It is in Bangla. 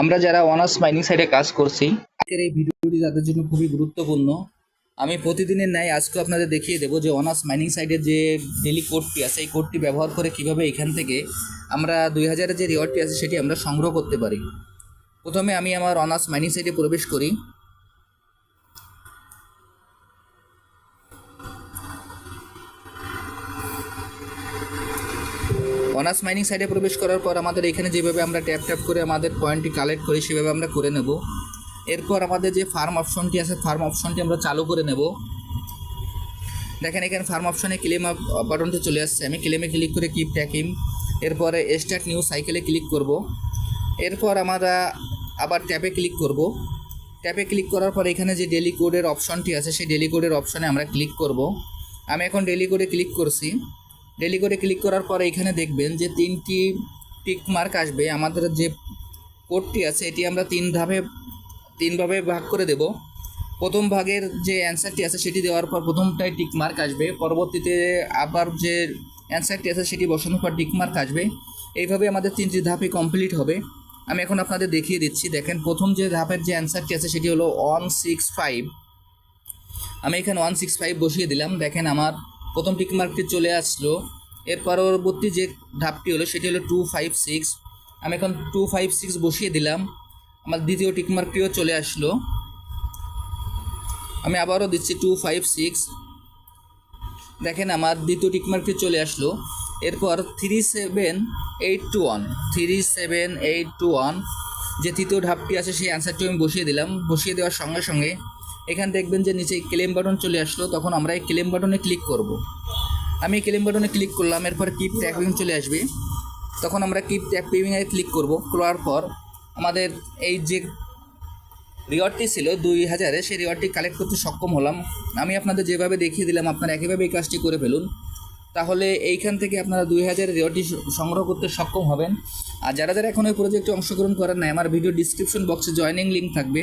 আমরা যারা অনার্স মাইনিং সাইডে কাজ করছি, আজকের এই ভিডিওটি তাদের জন্য খুবই গুরুত্বপূর্ণ। আমি প্রতিদিনের ন্যায় আজকে আপনাদের দেখিয়ে দেবো যে অনার্স মাইনিং সাইডের যে ডেলি কোডটি আছে, এই কোডটি ব্যবহার করে কীভাবে এখান থেকে আমরা দুই হাজারের যে রিওয়ার্ডটি আছে, সেটি আমরা সংগ্রহ করতে পারি। প্রথমে আমি আমার অনার্স মাইনিং সাইডে প্রবেশ করি। অনার্স মাইনিং সাইডে প্রবেশ করার পর আমাদের এখানে যেভাবে আমরা ট্যাপ ট্যাপ করে আমাদের পয়েন্টটি কালেক্ট করি, সেভাবে আমরা করে নেব। এরপর আমাদের যে ফার্ম অপশনটি আছে ফার্ম অপশনটি আমরা চালু করে নেব। দেখেন এখানে ফার্ম অপশনে ক্লেম বাটনটি চলে আসছে। আমি ক্লেমে ক্লিক করে কিপ ট্যাকিং এরপরে স্টার্ট নিউ সাইকেলে ক্লিক করব। এরপর আমরা আবার ট্যাপে ক্লিক করব। ট্যাপে ক্লিক করার পর এখানে যে ডেলি কোডের অপশনটি আছে, সেই ডেলি কোডের অপশনে আমরা ক্লিক করব। আমি এখন ডেলি কোডে ক্লিক করছি। ডেলি করে ক্লিক করার পরে এখানে দেখবেন যে তিনটি টিক মার্ক আসবে। আমাদের যে কোডটি আছে, এটি আমরা তিন ধাপে তিনভাবে ভাগ করে দেব। প্রথম ভাগের যে অ্যান্সারটি আছে, সেটি দেওয়ার পর প্রথমটায় টিক মার্ক আসবে। পরবর্তীতে আবার যে অ্যান্সারটি আছে, সেটি বসানোর পর টিক মার্ক আসবে। এইভাবে আমাদের তিনটি ধাপে কমপ্লিট হবে। আমি এখন আপনাদের দেখিয়ে দিচ্ছি। দেখেন, প্রথম যে ধাপের যে অ্যান্সারটি আছে, সেটি হলো ওয়ান সিক্স ফাইভ আমি এখানে ওয়ান সিক্স ফাইভ বসিয়ে দিলাম। দেখেন, আমার প্রথম টিক মার্কটি চলে আসলো। এর পরবর্তী যে ধাপটি হলো, সেটি হলো টু ফাইভ সিক্স আমি এখন টু ফাইভ সিক্স বসিয়ে দিলাম। আমার দ্বিতীয় টিক মার্কটিও চলে আসলো। আমি আবারও দিচ্ছি টু ফাইভ সিক্স দেখেন, আমার দ্বিতীয় টিক মার্কটি চলে আসলো। এরপর three seven eight two one three seven eight two one যে তৃতীয় ধাপটি আছে, সেই অ্যান্সারটি আমি বসিয়ে দিলাম। বসিয়ে দেওয়ার সঙ্গে সঙ্গে এখানে দেখবেন যে নিচে ক্লেম বাটন চলে আসলো, তখন আমরা এই ক্লেম বাটনে ক্লিক করব। আমি ক্লেম বাটনে ক্লিক করলাম, এরপর কিপ ট্যাপিং চলে আসবে। তখন আমরা কিপ ট্যাপিংয়ে ক্লিক করব, করার পর আমাদের এই যে রিওয়ার্ডটি ছিল দুই হাজারে, সেই রিওয়ার্ডটি কালেক্ট করতে সক্ষম হলাম। আমি আপনাদের যেভাবে দেখিয়ে দিলাম, আপনারা একইভাবে এই কাজটি করে ফেলুন। তাহলে এইখান থেকে আপনারা দুই হাজার রিওয়ার্ডটি সংগ্রহ করতে সক্ষম হবেন। আর যারা যারা এখন ওই প্রজেক্টে অংশগ্রহণ করেন নাই, আমার ভিডিও ডিসক্রিপশন বক্সে জয়নিং লিঙ্ক থাকবে।